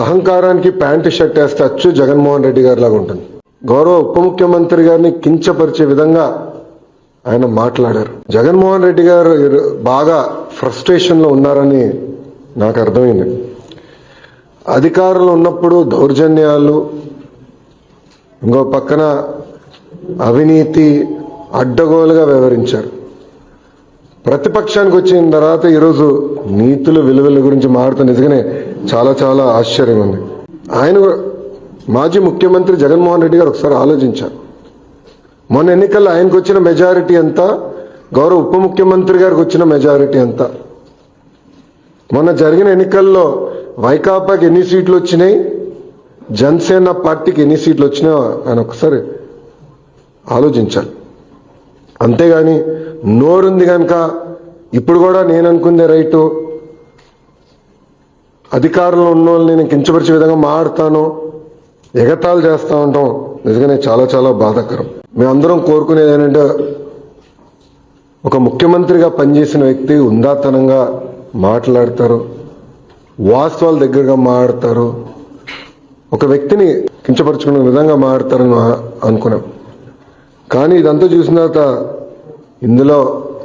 అహంకారానికి pant shirt వేస్తే అచ్చు జగన్మోహన్ రెడ్డి గారి లాగా ఉంటుంది. గౌరవ ఉప ముఖ్యమంత్రి గారిని కించపరిచే విధంగా ఆయన మాట్లాడారు. జగన్మోహన్ రెడ్డి గారు బాగా ఫ్రస్ట్రేషన్లో ఉన్నారని నాకు అర్థమైంది. అధికారంలో ఉన్నప్పుడు దౌర్జన్యాలు ఇంకో పక్కన అవినీతి అడ్డగోలుగా వ్యవహరించారు. ప్రతిపక్షానికి వచ్చిన తర్వాత ఈరోజు నీతుల విలువల గురించి మాట్లాడుతూ నిజంగానే చాలా చాలా ఆశ్చర్యం ఉంది ఆయన కూడా- మాజీ ముఖ్యమంత్రి జగన్మోహన్ రెడ్డి గారు ఒకసారి ఆలోచించారు. మొన్న ఎన్నికల్లో ఆయనకు వచ్చిన మెజారిటీ ఎంత? గౌరవ ఉప ముఖ్యమంత్రి గారికి వచ్చిన మెజారిటీ ఎంత? మొన్న జరిగిన ఎన్నికల్లో వైకాపాకి ఎన్ని సీట్లు వచ్చినాయి? జనసేన పార్టీకి ఎన్ని సీట్లు వచ్చినాయో ఆయన ఒకసారి ఆలోచించాలి. అంతేగాని నోరుంది కనుక ఇప్పుడు కూడా నేను అనుకుందే రైటు అధికారంలో ఉన్న వాళ్ళని నేను కించపరిచే విధంగా మాడతాను ఎగతాలు చేస్తూ ఉంటాం నిజంగానే చాలా చాలా బాధాకరం. మేమందరం కోరుకునేది ఏంటంటే ఒక ముఖ్యమంత్రిగా పనిచేసిన వ్యక్తి ఉందాతనంగా మాట్లాడతారు వాస్తవాల దగ్గరగా మాట్లాడతారు ఒక వ్యక్తిని కించపరుచుకునే విధంగా మాట్లాడతారని అనుకున్నాం. కానీ ఇదంతా చూసిన తర్వాత ఇందులో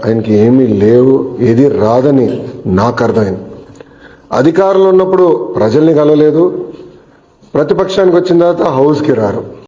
ఆయనకి ఏమీ లేవు ఏది రాదని నాకు అర్థమైంది. అధికారంలో ఉన్నప్పుడు ప్రజల్ని కలవలేదు. ప్రతిపక్షానికి వచ్చిన తర్వాత హౌస్కి రారు.